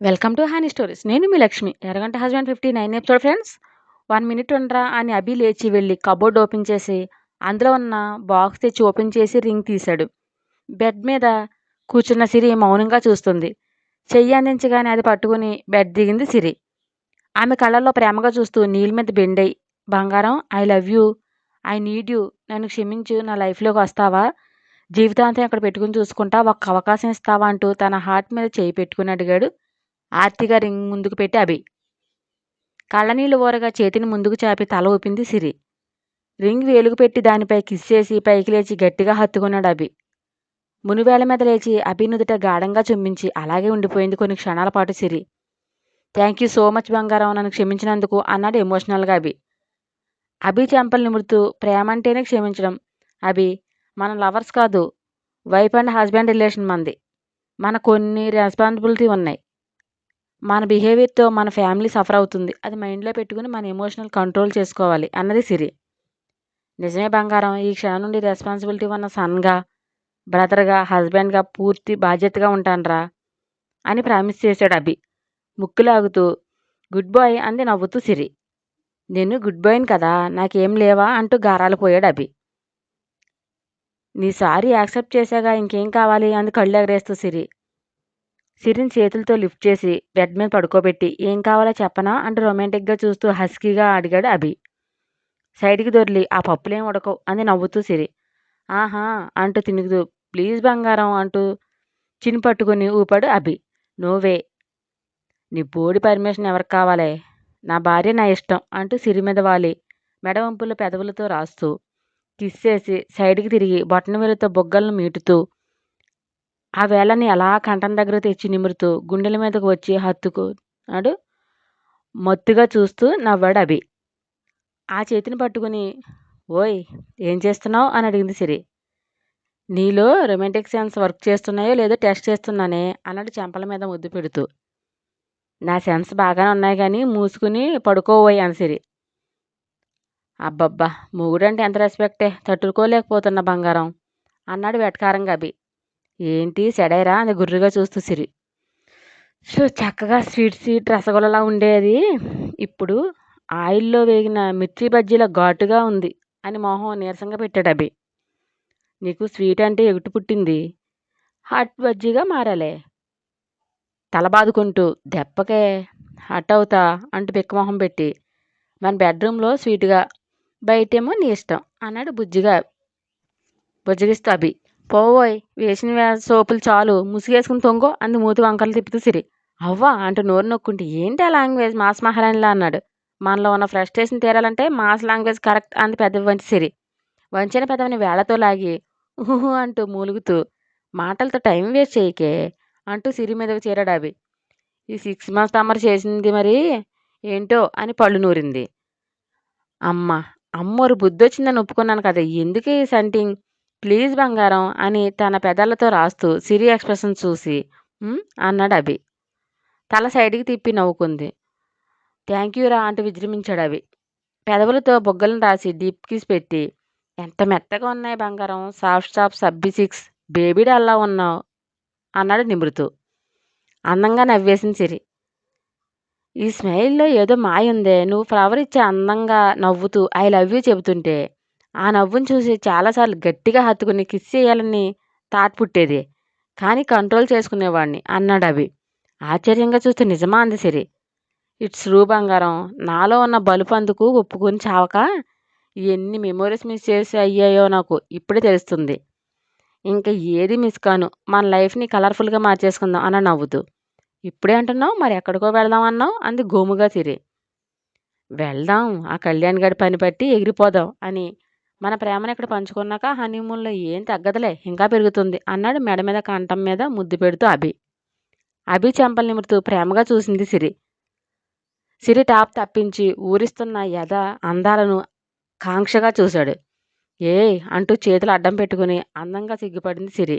Welcome to honey stories. నేను మీ Lakshmi. ఎరగంట husband fifty nine episode friends. One minute ఉండరా అని అభి లేచి వెళ్ళి కబోర్డ్ ఓపెన్ చేసి అందులో ఉన్న బాక్స్ తెచ్చి ఓపెన్ చేసి రింగ్ తీశాడు. బెడ్ మీద కూర్చున్న సిరి మౌనంగా చూస్తుంది. చెయ్యి అందించగానే అది పట్టుకుని బెడ్ దిగింది సిరి. ఆమె కళ్ళల్లో ప్రేమగా చూస్తూ నీళ్ళ మీద బెండై బంగారం I love you I need you నన్ను క్షమించు నా లైఫ్లోకి వస్తావా? జీవితాంతం ఇక్కడ పెట్టుకుని చూసుకుంటా ఒక్క అవకాశం ఇస్తావా? అంటూ తన హార్ట్ మీద చేయి పెట్టుకుని అడిగాడు. ఆర్తిగా రింగ్ ముందుకు పెట్టి అభి. కళ్ళనీళ్ళు ఊరగా చేతిని ముందుకు చాపి తల ఊపింది సిరి. రింగ్ వేలుగు పెట్టి దానిపై కిస్ చేసి పైకి లేచి గట్టిగా హత్తుకున్నాడు అభి. మునివేల మీద లేచి అభి నుదుట గాఢంగా చుమ్మించి అలాగే ఉండిపోయింది కొన్ని క్షణాల పాటు Siri. Thank you so much బంగారం నన్ను క్షమించినందుకు అన్నాడు ఎమోషనల్గా అభి. అభి చెంపలు నిమురుతూ ప్రేమ అంటేనే క్షమించడం. అభి మన లవర్స్ కాదు వైఫ్ అండ్ హస్బెండ్ రిలేషన్ మంది. మన కొన్ని రెస్పాన్సిబిలిటీ ఉన్నాయి. మన బిహేవియర్తో మన ఫ్యామిలీ సఫర్ అవుతుంది. అది మైండ్లో పెట్టుకుని మన ఎమోషనల్ కంట్రోల్ చేసుకోవాలి అన్నది సిరి. నిజమే బంగారం ఈ క్షణం నుండి రెస్పాన్సిబిలిటీ ఉన్న సన్గా బ్రదర్గా హస్బెండ్గా పూర్తి బాధ్యతగా ఉంటానరా అని ప్రామిస్ చేశాడు అభి. ముక్కులాగుతూ గుడ్ బాయ్ అంది నవ్వుతూ సిరి. నేను గుడ్ బాయ్ని కదా నాకేం లేవా? అంటూ గారాలు పోయాడు అభి. నీ సారీ యాక్సెప్ట్ చేశాగా ఇంకేం కావాలి? అంది కళ్ళు ఎగరేస్తూ సిరి. సిరిని చేతులతో లిఫ్ట్ చేసి బెడ్ మీద పడుకోబెట్టి ఏం కావాలో చెప్పనా? అంటూ రొమాంటిక్గా చూస్తూ హస్కీగా అడిగాడు అభి. సైడ్కి దొరిలి ఆ పప్పులేం ఉడకవు అని నవ్వుతూ సిరి. ఆహా అంటూ తినుగుతూ ప్లీజ్ బంగారం అంటూ చిని పట్టుకుని ఊపాడు అభి. నువ్వే నీ బోడి పర్మిషన్ ఎవరికి కావాలే? నా భార్య నా ఇష్టం అంటూ సిరి మీద వాలి మెడవంపుల పెదవులతో రాస్తూ కిస్ చేసి సైడ్కి తిరిగి బొట్టన వేలుతో బొగ్గలను మీటుతూ ఆ వేళని అలా కంఠం దగ్గర తెచ్చి నిమురుతూ గుండెల మీదకు వచ్చి హత్తుకున్నాడు మత్తుగా చూస్తూ నవ్వాడు అభి. ఆ చేతిని పట్టుకుని ఓయ్ ఏం చేస్తున్నావు? అని అడిగింది సిరి. నీలో రొమాంటిక్ సెన్స్ వర్క్ చేస్తున్నాయో లేదో టెస్ట్ చేస్తున్నానే? అన్నాడు చెంపల మీద ముద్దు పెడుతూ. నా సెన్స్ బాగానే ఉన్నాయి కానీ మూసుకుని పడుకోబోయి అని సిరి. అబ్బబ్బా! మూగుడంటే ఎంత రెస్పెక్టే! తట్టుకోలేకపోతున్న బంగారం! అన్నాడు వెటకారంగా అభి. ఏంటి సెడైరా అని గుర్రుగా చూస్తూ సిరి. సో చక్కగా స్వీట్ స్వీట్ రసగుల్లలా ఉండేది. ఇప్పుడు ఆయిల్లో వేగిన మిర్చి బజ్జీల ఘాటుగా ఉంది అని మొహం నీరసంగా పెట్టాడు అభి. నీకు స్వీట్ అంటే ఎగుటు పుట్టింది. హాట్ బజ్జీగా మారాలే. తల బాదుకుంటూ దెప్పకే హట్ అవుతా అంటూ బిక్కమొహం పెట్టి మన బెడ్రూమ్లో స్వీట్గా బయటేమో నీ ఇష్టం అన్నాడు బుజ్జిగా బుజ్జగిస్తూ అభి. పోవోయ్ వేసిన సోపులు చాలు. ముసుగేసుకుని తొంగో అంది మూతి వంకలు తిప్పుతూ సిరి. అవ్వా అంటూ నోరు నొక్కుంటే ఏంటి ఆ లాంగ్వేజ్? మాస్ మహారాణిలా అన్నాడు. మనలో ఉన్న ఫ్రస్ట్రేషన్ తీరాలంటే మాస్ లాంగ్వేజ్ కరెక్ట్ అంది పెద్ద వంచి సిరి. వంచిన పెదవిని వేళతో లాగి ఊహు అంటూ మూలుగుతూ మాటలతో టైం వేస్ట్ చేయకే అంటూ సిరి మీదకు చేరాడు అవి ఈ సిక్స్ మంత్స్ తమరు చేసింది మరి ఏంటో అని పళ్ళు నూరింది. అమ్మ అమ్మోరు బుద్ధి వచ్చిందని ఒప్పుకున్నాను కదా ఎందుకు ఈ సంటింగ్? ప్లీజ్ బంగారం అని తన పెదాలతో రాస్తూ సిరి ఎక్స్ప్రెషన్ చూసి అన్నాడు అభి. తల సైడ్కి తిప్పి నవ్వుకుంది. థ్యాంక్ యూ రా అంటూ విజృంభించాడు అవి పెదవులతో బొగ్గలను రాసి డీప్ కిస్ పెట్టి ఎంత మెత్తగా ఉన్నాయి బంగారం సాఫ్ట్ సాఫ్ట్ సబ్బి సిక్స్ బేబీ అలా ఉన్నావు అన్నాడు నిమృతు అందంగా నవ్వేసింది సిరి. ఈ స్మైల్లో ఏదో మాయ ఉందే నువ్వు ఫ్లవర్ ఇచ్చే అందంగా నవ్వుతూ ఐ లవ్ యూ చెబుతుంటే ఆ నవ్వును చూసి చాలాసార్లు గట్టిగా హత్తుకుని కిస్ చేయాలని థాట్ పుట్టేది. కానీ కంట్రోల్ చేసుకునేవాడిని అన్నాడు అవి ఆశ్చర్యంగా చూస్తే నిజమా అంది సిరి. ఇట్స్ రూ బంగారం. నాలో ఉన్న బలుపు అందుకు ఒప్పుకొని చావక ఎన్ని మెమోరీస్ మిస్ చేసి అయ్యాయో నాకు ఇప్పుడే తెలుస్తుంది. ఇంకా ఏది మిస్ కాను. మన లైఫ్ని కలర్ఫుల్గా మార్చేసుకుందాం అన్న నవ్వుతూ. ఇప్పుడే అంటున్నావు? మరి ఎక్కడికో వెళ్దాం అన్నావు? అంది గోముగా సిరి. వెళ్దాం. ఆ కళ్యాణ్ గడి పని పట్టి ఎగిరిపోదాం అని మన ప్రేమను ఇక్కడ పంచుకున్నాక హనీమూన్లో ఏం తగ్గదులే ఇంకా పెరుగుతుంది అన్నాడు మెడ మీద కంఠం మీద ముద్దు పెడుతూ అభి. అభి చెంపలు నిమురుతూ ప్రేమగా చూసింది సిరి. సిరి టాప్ తప్పించి ఊరిస్తున్న యథ అందాలను కాంక్షగా చూశాడు. ఏ అంటూ చేతులు అడ్డం పెట్టుకుని అందంగా సిగ్గుపడింది సిరి.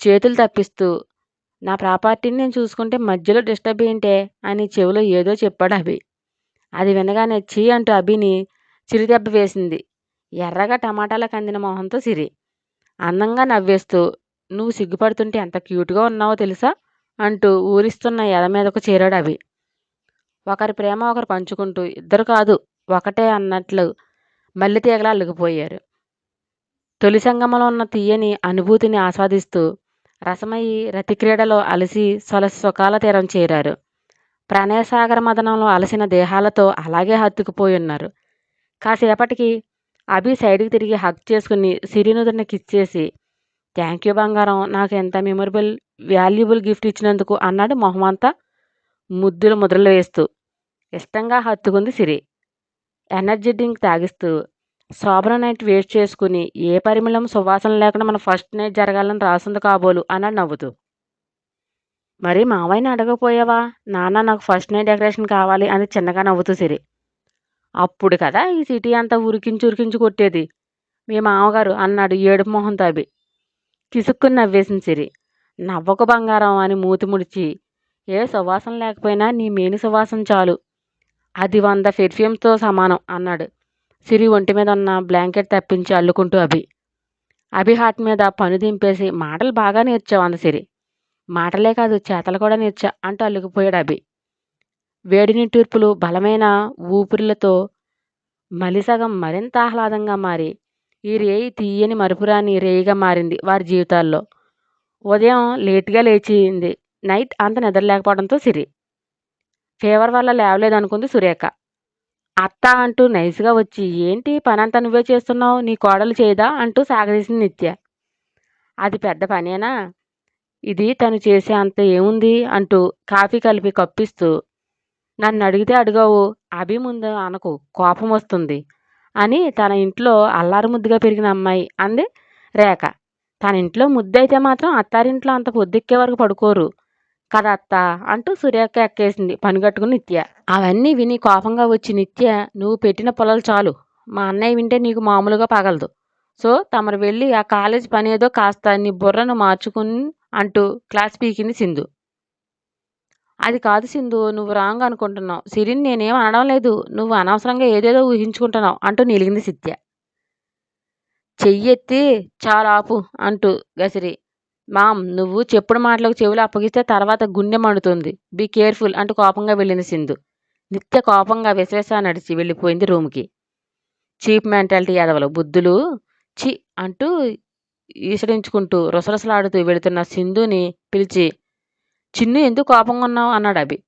చేతులు తప్పిస్తూ నా ప్రాపర్టీని నేను చూసుకుంటే మధ్యలో డిస్టర్బ్ ఏంటే అని చెవిలో ఏదో చెప్పాడు అభి. అది వినగానే చీ అంటూ అభిని చిరుదెబ్బ వేసింది. ఎర్రగా టమాటాలకు అందిన మొహంతో సిరి. అందంగా నవ్వేస్తూ నువ్వు సిగ్గుపడుతుంటే ఎంత క్యూట్గా ఉన్నావో తెలుసా? అంటూ ఊరిస్తున్న ఎద మీదకు చేరాడు అవి ఒకరి ప్రేమ ఒకరు పంచుకుంటూ ఇద్దరు కాదు ఒకటే అన్నట్లు మల్లి తీగలా అల్లుకుపోయారు. తొలి సంగమంలో ఉన్న తీయని అనుభూతిని ఆస్వాదిస్తూ రసమయ్యి రతిక్రీడలో అలసి సొలసి సుఖాల తీరం చేరారు. ప్రణయసాగర మదనంలో అలసిన దేహాలతో అలాగే హత్తుకుపోయి ఉన్నారు. కాసేపటికి అభి సైడ్కి తిరిగి హక్ చేసుకుని సిరినుదురిని కిస్ చేసి థ్యాంక్ యూ బంగారం నాకు ఎంత మెమొరబుల్ వాల్యుబుల్ గిఫ్ట్ ఇచ్చినందుకు అన్నాడు మొహమంతా ముద్దులు ముద్రలు వేస్తూ. ఇష్టంగా హత్తుకుంది సిరి. ఎనర్జీ డ్రింక్ తాగిస్తూ శోభన నైట్ వేస్ట్ చేసుకుని ఏ పరిమళం సువాసన లేకుండా మన ఫస్ట్ నైట్ జరగాలని రాసింది కాబోలు అన్నాడు నవ్వుతూ. మరి మావయ్యని అడగపోయావా? నాన్న నాకు ఫస్ట్ నైట్ డెకరేషన్ కావాలి అని చిన్నగా నవ్వుతూ సిరి. అప్పుడు కదా ఈ సిటీ అంతా ఉరికించి ఉరికించి కొట్టేది. మీ మామగారు అన్నాడు ఏడుపు మొహం తాబి. కిసుక్కుని నవ్వేసింది సిరి. నవ్వకు బంగారం అని మూతి ముడిచి ఏ సువాసన లేకపోయినా నీ మేని సువాసన చాలు. అది వంద పెర్ఫ్యూమ్తో సమానం అన్నాడు. సిరి ఒంటి మీద ఉన్న బ్లాంకెట్ తప్పించి అల్లుకుంటూ అభి. అభి హాట్ మీద పను దింపేసి మాటలు బాగా నేర్చావు అంద సిరి. మాటలే కాదు చేతలు కూడా నేర్చా అంటూ అల్లుకుపోయాడు అభి. వేడి టూర్పులు బలమైన ఊపిరిలతో మలిసగం మరింత ఆహ్లాదంగా మారి ఈ రేయి తీయని మరుపురాని రేయిగా మారింది వారి జీవితాల్లో. ఉదయం లేట్గా లేచింది. నైట్ అంత నిద్రలేకపోవడంతో సిరి. ఫీవర్ వల్ల లేవలేదనుకుంది సురేఖ. అత్త అంటూ నైస్గా వచ్చి ఏంటి పనంతా నువ్వే చేస్తున్నావు? నీ కోడలు చేయదా? అంటూ సాగదీసింది నిత్య. అది పెద్ద పనేనా? ఇది తను చేసే అంత ఏముంది? అంటూ కాఫీ కలిపి కప్పిస్తూ నన్ను అడిగితే అడిగావు అభి ముందు అనకు కోపం వస్తుంది అని తన ఇంట్లో అల్లారు ముద్దుగా పెరిగిన అమ్మాయి అంది రేఖ. తన ఇంట్లో ముద్దయితే మాత్రం అత్తారింట్లో అంత పొద్దుక్కే వరకు పడుకోరు కదా అత్త అంటూ సురేఖ ఎక్కేసింది పనిగట్టుకుని నిత్య. అవన్నీ విని కోపంగా వచ్చి నిత్య నువ్వు పెట్టిన పొలాలు చాలు మా అన్నయ్య వింటే నీకు మామూలుగా పగలదు. సో తమరు వెళ్ళి ఆ కాలేజ్ పని ఏదో కాస్త నీ బుర్రను మార్చుకుని అంటూ క్లాస్ పీకింది సింధు. అది కాదు సింధు నువ్వు రాంగ్ అనుకుంటున్నావు. సిరిని నేనేం అనడం లేదు. నువ్వు అనవసరంగా ఏదేదో ఊహించుకుంటున్నావు అంటూ నిలిగింది సిత్య. చెయ్యెత్తి చాలాపు అంటూ గసిరి. మామ్ నువ్వు చెప్పుడు మాటలకు చెవులు అప్పగిస్తే తర్వాత గుండె మండుతుంది. బీ కేర్ఫుల్ అంటూ కోపంగా వెళ్ళింది సింధు. నిత్య కోపంగా విశ్వేస నడిచి వెళ్ళిపోయింది రూమ్కి. చీప్ మెంటాలిటీ ఎదవలు బుద్ధులు చి అంటూ ఈసడించుకుంటూ రుసరుసలాడుతూ వెళుతున్న సింధుని పిలిచి చిన్ను ఎందుకు కోపంగా ఉన్నావు? అన్నాడు అభి.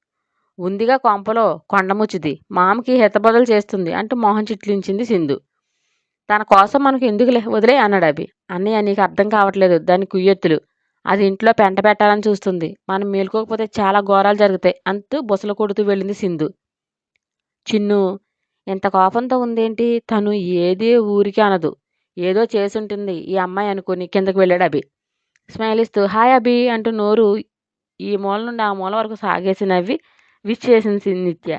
ఉందిగా కొంపలో కొండముచ్చిది మామకి హితబదులు చేస్తుంది అంటూ మొహం చిట్లించింది సింధు. తన కోసం మనకు ఎందుకులే? వదిలే అన్నాడు అభి. అన్నయ్య నీకు అర్థం కావట్లేదు. దాని కుయ్యొత్తులు. అది ఇంట్లో పెంట పెట్టాలని చూస్తుంది. మనం మేలుకోకపోతే చాలా ఘోరాలు జరుగుతాయి అంటూ బుసలు కొడుతూ వెళ్ళింది సింధు. చిన్ను ఇంత కోపంతో ఉందేంటి? తను ఏదే ఊరికి అనదు. ఏదో చేసుంటుంది. ఈ అమ్మాయి అనుకుని కిందకు వెళ్ళాడు అభి. స్మైల్ ఇస్తూ హాయ్ అభి అంటూ నోరు ఈ మూల నుండి ఆ మూల వరకు సాగేసినవి విష్ చేసింది నిత్య.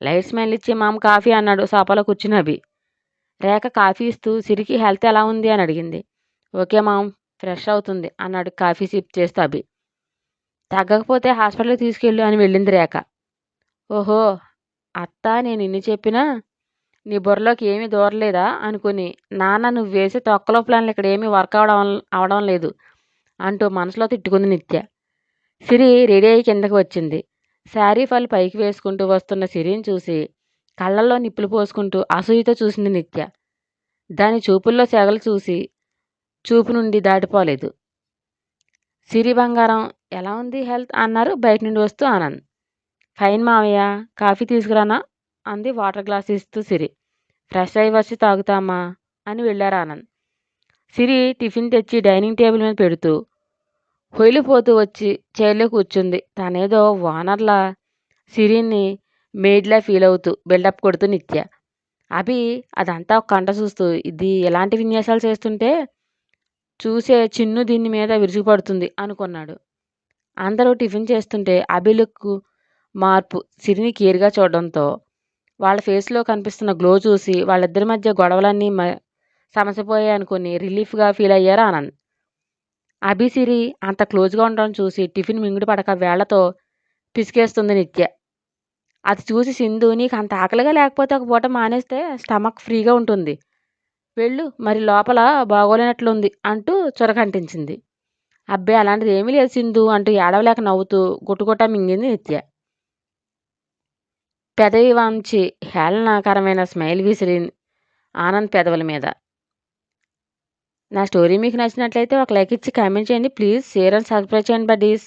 లైట్ స్మైల్ ఇచ్చి మామ కాఫీ అన్నాడు సోఫాలో కూర్చుని అభి రేఖ కాఫీ ఇస్తూ సిరికి హెల్త్ ఎలా ఉంది? అని అడిగింది. ఓకే మామ్ ఫ్రెష్ అవుతుంది అన్నాడు కాఫీ సిప్ చేస్తూ అభి. తగ్గకపోతే హాస్పిటల్కి తీసుకెళ్ళు అని వెళ్ళింది రేఖ. ఓహో అత్త నేను ఇన్ని చెప్పినా? నీ బుర్రలోకి ఏమీ దూరలేదా? అనుకుని నాన్న నువ్వు వేసే తొక్కలో ప్లాన్లు ఇక్కడ ఏమీ వర్క్ అవడం అవడం లేదు అంటూ మనసులో తిట్టుకుంది నిత్య. సిరి రెడీ అయ్యి కిందకు వచ్చింది. శారీ ఫాల్ పైకి వేసుకుంటూ వస్తున్న సిరిని చూసి కళ్ళల్లో నిప్పులు పోసుకుంటూ అసూయతో చూసింది నిత్య. దాని చూపుల్లో సెగలు చూసి చూపు నుండి దాటిపోలేదు. సిరి బంగారం ఎలా ఉంది హెల్త్? అన్నారు బయట నుండి వస్తూ ఆనంద్. ఫైన్ మావయ్య కాఫీ తీసుకురానా? అంది వాటర్ గ్లాస్ ఇస్తూ సిరి. ఫ్రెష్ అయి వచ్చి తాగుతామా? అని వెళ్ళారు ఆనంద్. సిరి టిఫిన్ తెచ్చి డైనింగ్ టేబుల్ మీద పెడుతూ పొయ్యిలిపోతూ వచ్చి చైర్లో కూర్చుంది. తనేదో వానర్లా సిరిని మేడ్లా ఫీల్ అవుతూ బిల్డప్ కొడుతూ నిత్య. అభి అదంతా ఒక కంట చూస్తూ ఇది ఎలాంటి విన్యాసాలు చేస్తుంటే? చూసే చిన్ను దీని మీద విరుచుకుపడుతుంది అనుకున్నాడు. అందరూ టిఫిన్ చేస్తుంటే అభిలకు మార్పు సిరిని కేర్గా చూడడంతో వాళ్ళ ఫేస్లో కనిపిస్తున్న గ్లో చూసి వాళ్ళిద్దరి మధ్య గొడవలన్నీ మ సమసిపోయాయి అనుకుని రిలీఫ్గా ఫీల్ అయ్యారు ఆనంద్. అభిసిరి అంత క్లోజ్గా ఉండడం చూసి టిఫిన్ మింగుడు పడక వేళ్ళతో పిసికేస్తుంది నిత్య. అది చూసి సింధు నీకు అంత ఆకలిగా లేకపోతే ఒక పూట మానేస్తే స్టమక్ ఫ్రీగా ఉంటుంది. వెళ్ళు మరి లోపల బాగోలేనట్లుంది అంటూ చొరకంటించింది. అబ్బే అలాంటిది ఏమీ లేదు సింధు అంటూ ఏడవలేక నవ్వుతూ గుట్టుగుట్ట మింగింది నిత్య. పెదవి వాంచి హేళనాకరమైన స్మైల్ విసిరి ఆనంద్ పెదవుల మీద. నా స్టోరీ మీకు నచ్చినట్లయితే ఒక లైక్ ఇచ్చి కామెంట్ చేయండి. ప్లీజ్ షేర్ అండ్ సబ్స్క్రైబ్ చేయండి బడ్డీస్